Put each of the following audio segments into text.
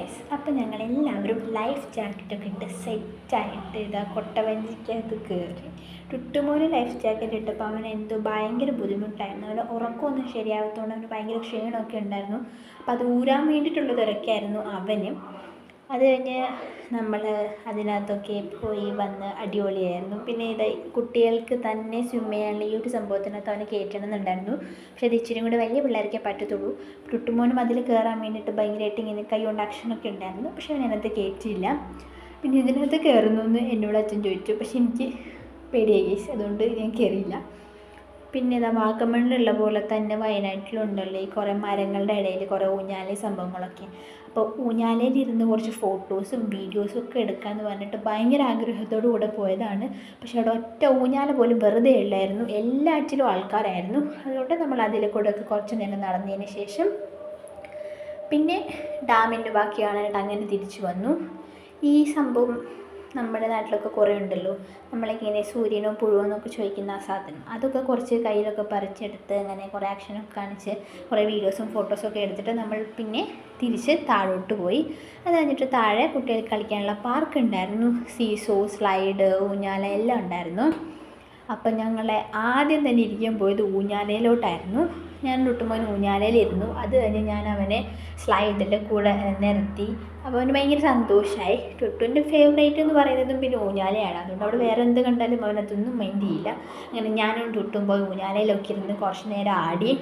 Guys അപ്പോൾ ഞങ്ങൾ എല്ലാവരും ലൈഫ് ജാക്കറ്റൊക്കെ ഇട്ട് സെറ്റായിട്ട് ഇതാ കൊട്ടവഞ്ചിക്കകത്ത് കയറി ടുട്ടുമോന് ലൈഫ് ജാക്കറ്റ് ഇട്ടപ്പോൾ അവൻ എന്തോ ഭയങ്കര ബുദ്ധിമുട്ടായിരുന്നു. അവന്റെ ഉറക്കമൊന്നും ശരിയാകത്തോണ്ട് അവന് ഭയങ്കര ക്ഷീണമൊക്കെ ഉണ്ടായിരുന്നു. അപ്പോൾ അത് ഊരാൻ വേണ്ടിയിട്ടുള്ള തിരക്കായിരുന്നു അവനും. അത് കഴിഞ്ഞ് നമ്മൾ അതിനകത്തൊക്കെ പോയി വന്ന് അടിപൊളിയായിരുന്നു. പിന്നെ ഇത് കുട്ടികൾക്ക് തന്നെ സ്വിം ചെയ്യാനുള്ള ഈ ഒരു സംഭവത്തിനകത്ത് അവനെ കയറ്റണമെന്നുണ്ടായിരുന്നു. പക്ഷെ അത് ഇച്ചിരി കൂടി വലിയ പിള്ളേർക്കേ പറ്റത്തുള്ളൂ. കുട്ടുമോനും അതിൽ കയറാൻ വേണ്ടിയിട്ട് ഭയങ്കരമായിട്ട് ഇങ്ങനെ കൈ കൊണ്ട് ആക്ഷനൊക്കെ ഉണ്ടായിരുന്നു. പക്ഷെ അവൻ അതിനകത്ത് കയറ്റിയില്ല. പിന്നെ ഇതിനകത്ത് കയറുന്നു എന്ന് എന്നോട് അച്ഛൻ ചോദിച്ചു. പക്ഷെ എനിക്ക് പേടിയായി അതുകൊണ്ട് ഞാൻ കയറിയില്ല. പിന്നെ ഇതാ വാഗമണ്ണിലുള്ള പോലെ തന്നെ വയനാട്ടിലുണ്ടല്ലോ ഈ കുറേ മരങ്ങളുടെ ഇടയിൽ കുറേ ഊഞ്ഞാലി സംഭവങ്ങളൊക്കെ. അപ്പോൾ ഊഞ്ഞാലയിൽ ഇരുന്ന് കുറച്ച് ഫോട്ടോസും വീഡിയോസും ഒക്കെ എടുക്കാമെന്ന് പറഞ്ഞിട്ട് ഭയങ്കര ആഗ്രഹത്തോടു കൂടെ പോയതാണ്. പക്ഷെ അവിടെ ഒറ്റ ഊഞ്ഞാല പോലും വെറുതെ ഉള്ളായിരുന്നു എല്ലാറ്റിലും ആൾക്കാരായിരുന്നു. അതുകൊണ്ട് നമ്മൾ അതിലെ കൂടെ ഒക്കെ കുറച്ച് നേരം നടന്നതിന് ശേഷം പിന്നെ ഡാമിന്റെ ബാക്കി അങ്ങനെ തിരിച്ചു വന്നു. ഈ സംഭവം നമ്മുടെ നാട്ടിലൊക്കെ കുറേ ഉണ്ടല്ലോ. നമ്മളിങ്ങനെ സൂര്യനോ പുഴുവോ എന്നൊക്കെ ചോദിക്കുന്ന ആ സാധനം. അതൊക്കെ കുറച്ച് കയ്യിലൊക്കെ പറിച്ചെടുത്ത് അങ്ങനെ കുറേ ആക്ഷനൊക്കെ കാണിച്ച് കുറേ വീഡിയോസും ഫോട്ടോസും ഒക്കെ എടുത്തിട്ട് നമ്മൾ പിന്നെ തിരിച്ച് താഴോട്ട് പോയി. അത് കഴിഞ്ഞിട്ട് താഴെ കുട്ടികൾക്ക് കളിക്കാനുള്ള പാർക്ക് ഉണ്ടായിരുന്നു. സീസോ സ്ലൈഡ് ഊഞ്ഞാല എല്ലാം ഉണ്ടായിരുന്നു. അപ്പം ഞങ്ങളെ ആദ്യം തന്നെ ഇരിക്കാൻ പോയത് ഊഞ്ഞാലയിലോട്ടായിരുന്നു ഞാൻ ലുട്ടുമോൻ ഊഞ്ഞാലയിലിരുന്നു അത് കഴിഞ്ഞ് ഞാൻ അവനെ സ്ലൈഡിന്റെ കൂടെ നിർത്തി. അപ്പോൾ അവന് ഭയങ്കര സന്തോഷമായി ടുട്ടുവിന്റെ ഫേവറേറ്റ് എന്ന് പറയുന്നതും പിന്നെ ഊഞ്ഞാലയാണ്. അതുകൊണ്ട് അവിടെ വേറെ എന്ത് കണ്ടാലും അവനത്തൊന്നും മൈൻഡ് ചെയ്യില്ല. അങ്ങനെ ഞാനും ടുട്ടും പോയി ഊഞ്ഞാലയിലൊക്കെ ഇരുന്ന് കുറച്ച് നേരം ആടി.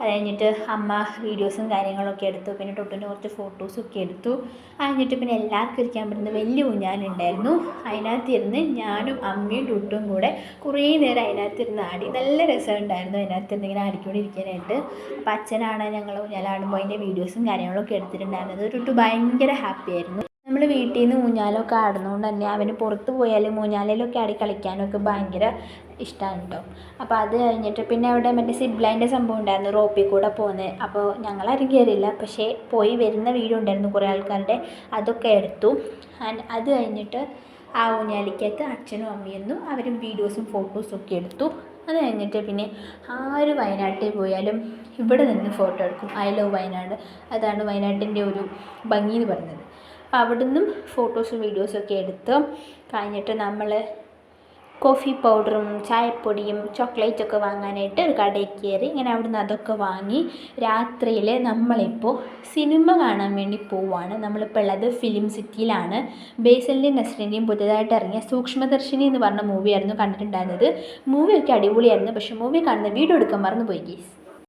അത് കഴിഞ്ഞിട്ട് അമ്മ വീഡിയോസും കാര്യങ്ങളൊക്കെ എടുത്തു. പിന്നെ ടുട്ടുവിന്റെ കുറച്ച് ഫോട്ടോസും ഒക്കെ എടുത്തു. അത് കഴിഞ്ഞിട്ട് പിന്നെ എല്ലാവർക്കും ഇരിക്കാൻ പറ്റുന്ന വലിയ ഊഞ്ഞാലുണ്ടായിരുന്നു. അതിനകത്തിരുന്ന് ഞാനും അമ്മയും ടുട്ടും കൂടെ കുറേ നേരം അതിനകത്തിരുന്ന് ആടി. നല്ല രസമുണ്ടായിരുന്നു അതിനകത്തിരുന്ന് ഇങ്ങനെ ആടിക്കൊണ്ടിരിക്കാനായിട്ട് അപ്പോൾ അച്ഛനാണ് ഞങ്ങൾ ഊഞ്ഞാലാടുമ്പോൾ അതിന്റെ വീഡിയോസും കാര്യങ്ങളൊക്കെ എടുത്തിട്ടുണ്ടായിരുന്നത്. ഒരു ഭയങ്കര ഹാപ്പി ആയിരുന്നു. നമ്മൾ വീട്ടിൽ നിന്ന് ഊഞ്ഞാലൊക്കെ ആടുന്നതുകൊണ്ട് തന്നെ അവന് പുറത്ത് പോയാലും ഊഞ്ഞാലയിലൊക്കെ ആടി കളിക്കാനൊക്കെ ഭയങ്കര ഇഷ്ടമാണ് കേട്ടോ. അപ്പോൾ അത് കഴിഞ്ഞിട്ട് പിന്നെ അവിടെ മറ്റേ സിബ്ലൈന്റെ സംഭവം ഉണ്ടായിരുന്നു റോപ്പിൽ കൂടെ പോകുന്നത്. അപ്പോൾ ഞങ്ങളാരും കയറിയില്ല. പക്ഷേ പോയി വരുന്ന വീഡിയോ ഉണ്ടായിരുന്നു കുറേ ആൾക്കാരുടെ. അതൊക്കെ എടുത്തു. ആൻഡ് അത് കഴിഞ്ഞിട്ട് ആ ഊഞ്ഞാലിക്കകത്ത് അച്ഛനും അമ്മയൊന്നും അവരും വീഡിയോസും ഫോട്ടോസും ഒക്കെ എടുത്തു. അത് കഴിഞ്ഞിട്ട് പിന്നെ ആര് വയനാട്ടിൽ പോയാലും ഇവിടെ നിന്ന് ഫോട്ടോ എടുക്കും. I love Wayanad. അതാണ് വയനാട്ടിന്റെ ഒരു ഭംഗി എന്ന് പറയുന്നത്. അപ്പോൾ അവിടെ നിന്നും ഫോട്ടോസും വീഡിയോസും ഒക്കെ എടുത്തു കഴിഞ്ഞിട്ട് നമ്മൾ കോഫി പൗഡറും ചായപ്പൊടിയും ചോക്ലേറ്റൊക്കെ വാങ്ങാനായിട്ട് ഒരു കടയിൽ കയറി. ഇങ്ങനെ അവിടുന്ന് അതൊക്കെ വാങ്ങി രാത്രിയിൽ നമ്മളിപ്പോൾ സിനിമ കാണാൻ വേണ്ടി പോവുകയാണ് നമ്മളിപ്പോൾ ഉള്ളത് ഫിലിം സിറ്റിയിലാണ്. ബേസലിന്റെയും നസ്രിന്റെയും പുതിയതായിട്ട് ഇറങ്ങിയ സൂക്ഷ്മദർശിനി എന്ന് പറഞ്ഞ മൂവിയായിരുന്നു കണ്ടിട്ടുണ്ടായിരുന്നത്. മൂവിയൊക്കെ അടിപൊളിയായിരുന്നു. പക്ഷേ മൂവി കാണുന്ന വീഡിയോ എടുക്കാൻ മറന്നു പോയി ഗീസ്